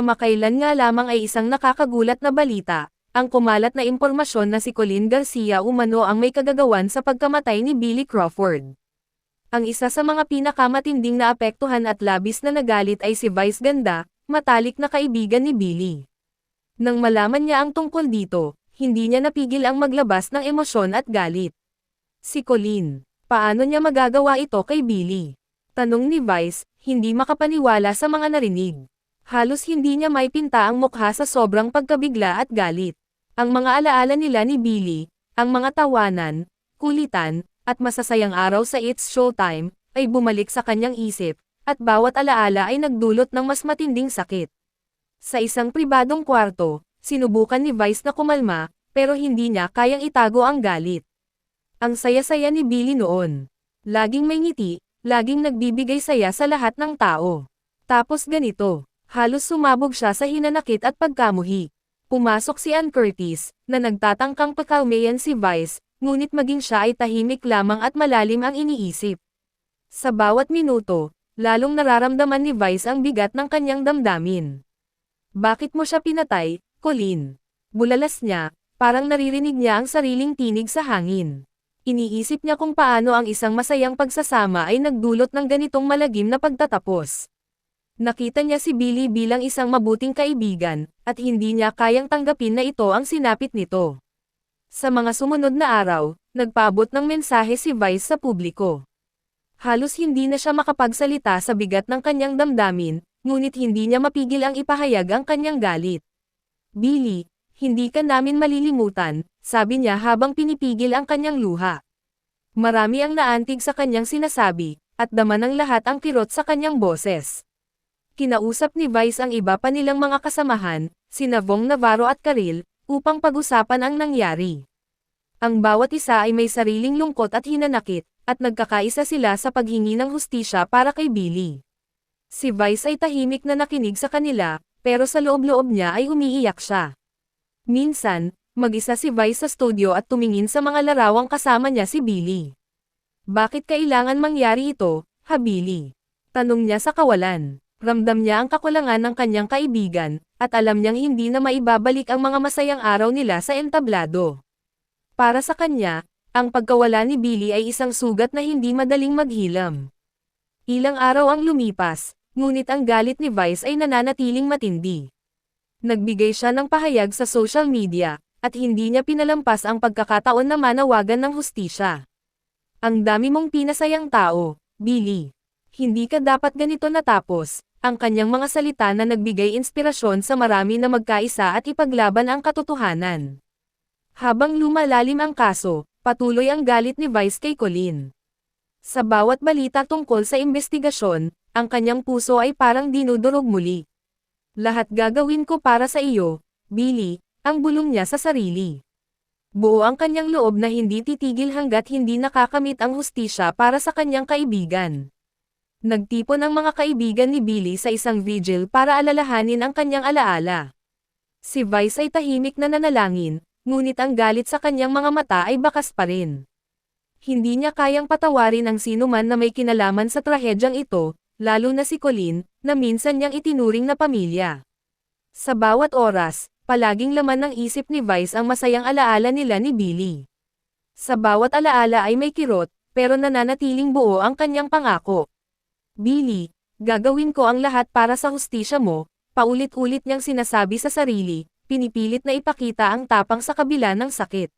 Kamakailan nga lamang ay isang nakakagulat na balita, ang kumalat na impormasyon na si Colin Garcia umano ang may kagagawan sa pagkamatay ni Billy Crawford. Ang isa sa mga pinakamatinding na apektuhan at labis na nagalit ay si Vice Ganda, matalik na kaibigan ni Billy. Nang malaman niya ang tungkol dito, hindi niya napigil ang maglabas ng emosyon at galit. Si Colin, paano niya magagawa ito kay Billy? Tanong ni Vice, hindi makapaniwala sa mga narinig. Halos hindi niya may pinta ang mukha sa sobrang pagkabigla at galit. Ang mga alaala nila ni Billy, ang mga tawanan, kulitan, at masasayang araw sa It's Showtime, ay bumalik sa kanyang isip, at bawat alaala ay nagdulot ng mas matinding sakit. Sa isang pribadong kwarto, sinubukan ni Vice na kumalma, pero hindi niya kayang itago ang galit. Ang saya-saya ni Billy noon. Laging may ngiti, laging nagbibigay saya sa lahat ng tao. Tapos ganito, halos sumabog siya sa hinanakit at pagkamuhi. Pumasok si Ann Curtis, na nagtatangkang pakalmayan si Vice, ngunit maging siya ay tahimik lamang at malalim ang iniisip. Sa bawat minuto, lalong nararamdaman ni Vice ang bigat ng kanyang damdamin. Bakit mo siya pinatay, Colin? Bulalas niya, parang naririnig niya ang sariling tinig sa hangin. Iniisip niya kung paano ang isang masayang pagsasama ay nagdulot ng ganitong malagim na pagtatapos. Nakita niya si Billy bilang isang mabuting kaibigan, at hindi niya kayang tanggapin na ito ang sinapit nito. Sa mga sumunod na araw, nagpaabot ng mensahe si Vice sa publiko. Halos hindi na siya makapagsalita sa bigat ng kanyang damdamin, ngunit hindi niya mapigil ang ipahayag ang kanyang galit. Billy, hindi ka namin malilimutan, sabi niya habang pinipigil ang kanyang luha. Marami ang naantig sa kanyang sinasabi, at dama ng lahat ang kirot sa kanyang boses. Kinausap ni Vice ang iba pa nilang mga kasamahan, sina Vong Navarro at Karil, upang pag-usapan ang nangyari. Ang bawat isa ay may sariling lungkot at hinanakit, at nagkakaisa sila sa paghingi ng hustisya para kay Billy. Si Vice ay tahimik na nakinig sa kanila, pero sa loob-loob niya ay umiiyak siya. Minsan, mag-isa si Vice sa studio at tumingin sa mga larawang kasama niya si Billy. Bakit kailangan mangyari ito, ha Billy? Tanong niya sa kawalan. Ramdam niya ang kakulangan ng kanyang kaibigan, at alam niyang hindi na maibabalik ang mga masayang araw nila sa entablado. Para sa kanya, ang pagkawala ni Billy ay isang sugat na hindi madaling maghilam. Ilang araw ang lumipas, ngunit ang galit ni Vice ay nananatiling matindi. Nagbigay siya ng pahayag sa social media, at hindi niya pinalampas ang pagkakataon na manawagan ng hustisya. Ang dami mong pinasayang tao, Billy. Hindi ka dapat ganito natapos, ang kanyang mga salita na nagbigay inspirasyon sa marami na magkaisa at ipaglaban ang katotohanan. Habang lumalalim ang kaso, patuloy ang galit ni Vice kay Colin. Sa bawat balita tungkol sa investigasyon, ang kanyang puso ay parang dinudurog muli. Lahat gagawin ko para sa iyo, Billy, ang bulong niya sa sarili. Buo ang kanyang loob na hindi titigil hanggat hindi nakakamit ang hustisya para sa kanyang kaibigan. Nagtipon ang mga kaibigan ni Billy sa isang vigil para alalahanin ang kanyang alaala. Si Vice ay tahimik na nanalangin, ngunit ang galit sa kanyang mga mata ay bakas pa rin. Hindi niya kayang patawarin ang sinuman na may kinalaman sa trahedyang ito, lalo na si Colin, na minsan niyang itinuring na pamilya. Sa bawat oras, palaging laman ng isip ni Vice ang masayang alaala nila ni Billy. Sa bawat alaala ay may kirot, pero nananatiling buo ang kanyang pangako. Billy, gagawin ko ang lahat para sa hustisya mo, paulit-ulit niyang sinasabi sa sarili, pinipilit na ipakita ang tapang sa kabila ng sakit.